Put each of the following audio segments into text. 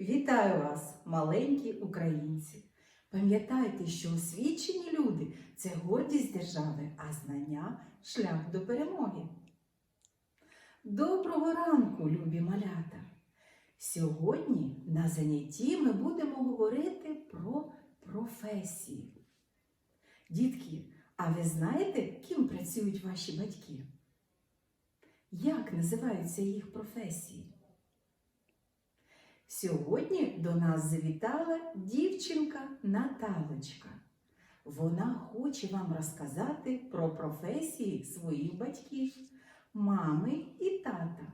Вітаю вас, маленькі українці! Пам'ятайте, що освічені люди це гордість держави, а знання шлях до перемоги. Доброго ранку, любі малята! Сьогодні на занятті ми будемо говорити про професії. Дітки, а ви знаєте, ким працюють ваші батьки? Як називаються їх професії? Сьогодні до нас завітала дівчинка Наталочка. Вона хоче вам розказати про професії своїх батьків, мами і тата.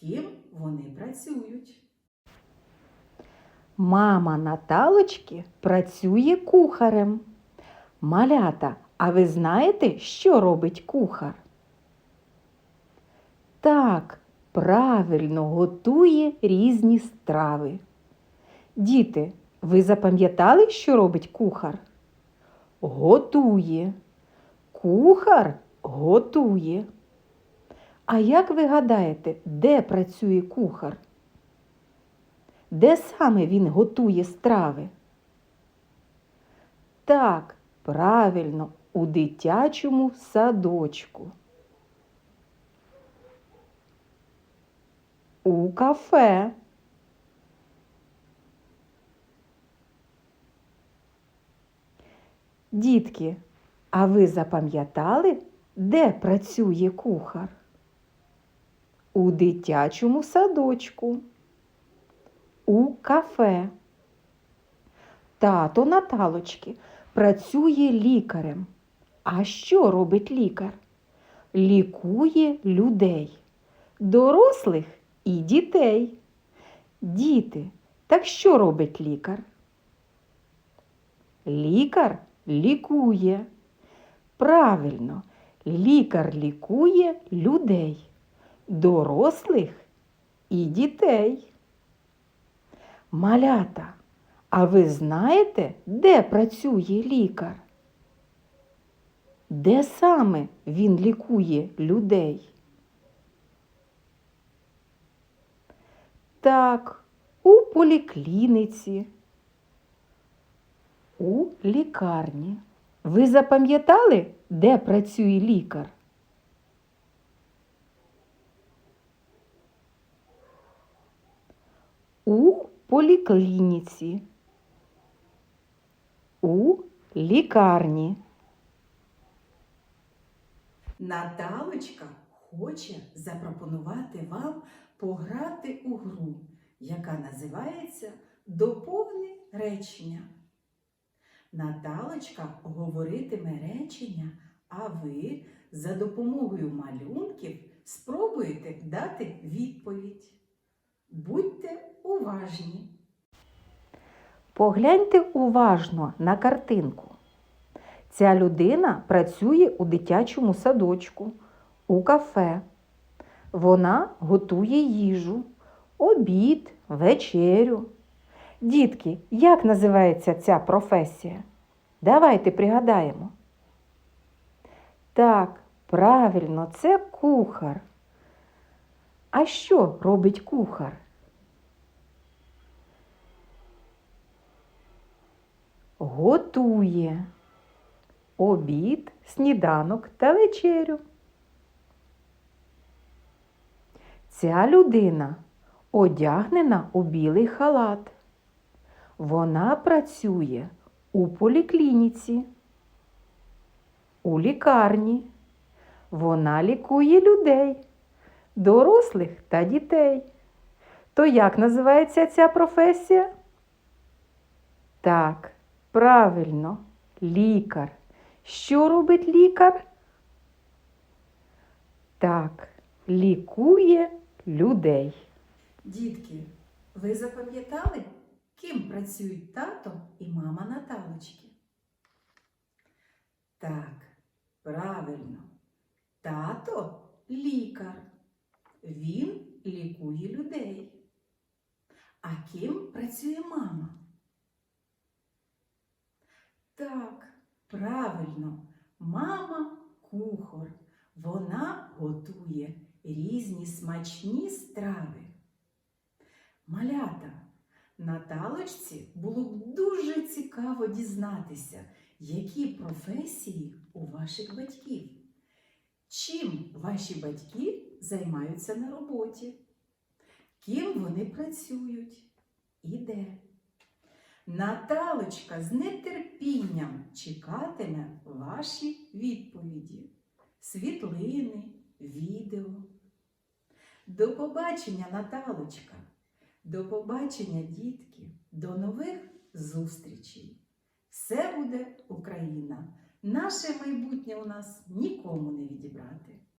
Ким вони працюють? Мама Наталочки працює кухарем. Малята, а ви знаєте, що робить кухар? Так, правильно готує різні страви. Діти, ви запам'ятали, що робить кухар? Готує. Кухар готує. А як ви гадаєте, де працює кухар? Де саме він готує страви? Так, правильно, у дитячому садочку. У кафе. Дітки, а ви запам'ятали, де працює кухар? У дитячому садочку у кафе. Тато Наталочки працює лікарем. А що робить лікар? Лікує людей, дорослих і дітей. Діти, так що робить лікар? Лікар лікує. Правильно, лікар лікує людей, дорослих і дітей. Малята, а ви знаєте, де працює лікар? Де саме він лікує людей? Так, у поліклініці, у лікарні. Ви запам'ятали, де працює лікар? У поліклініці, у лікарні. Наталочка хоче запропонувати вам пограти у гру, яка називається Доповни речення. Наталочка говоритиме речення, а ви за допомогою малюнків спробуєте дати відповідь. Будьте уважні. Погляньте уважно на картинку. Ця людина працює у дитячому садочку, у кафе. Вона готує їжу, обід, вечерю. Дітки, як називається ця професія? Давайте пригадаємо. Так, правильно, це кухар. А що робить кухар? Готує обід, сніданок та вечерю. Ця людина одягнена у білий халат. Вона працює у поліклініці, у лікарні. Вона лікує людей, дорослих та дітей. То як називається ця професія? Так, правильно, лікар. Що робить лікар? Так, лікує людей. Дітки, ви запам'ятали, ким працюють тато і мама Наталочки? Так, правильно. Тато лікар. Він лікує людей. А ким працює мама? Так, правильно, мама кухар. Вона готує різні смачні страви. Малята, Наталочці було б дуже цікаво дізнатися, які професії у ваших батьків. Чим ваші батьки займаються на роботі? Ким вони працюють і де? Наталочка з нетерпінням чекатиме ваші відповіді, світлини, відео. До побачення, Наталочка! До побачення, дітки! До нових зустрічей! Все буде Україна! Наше майбутнє у нас нікому не відібрати.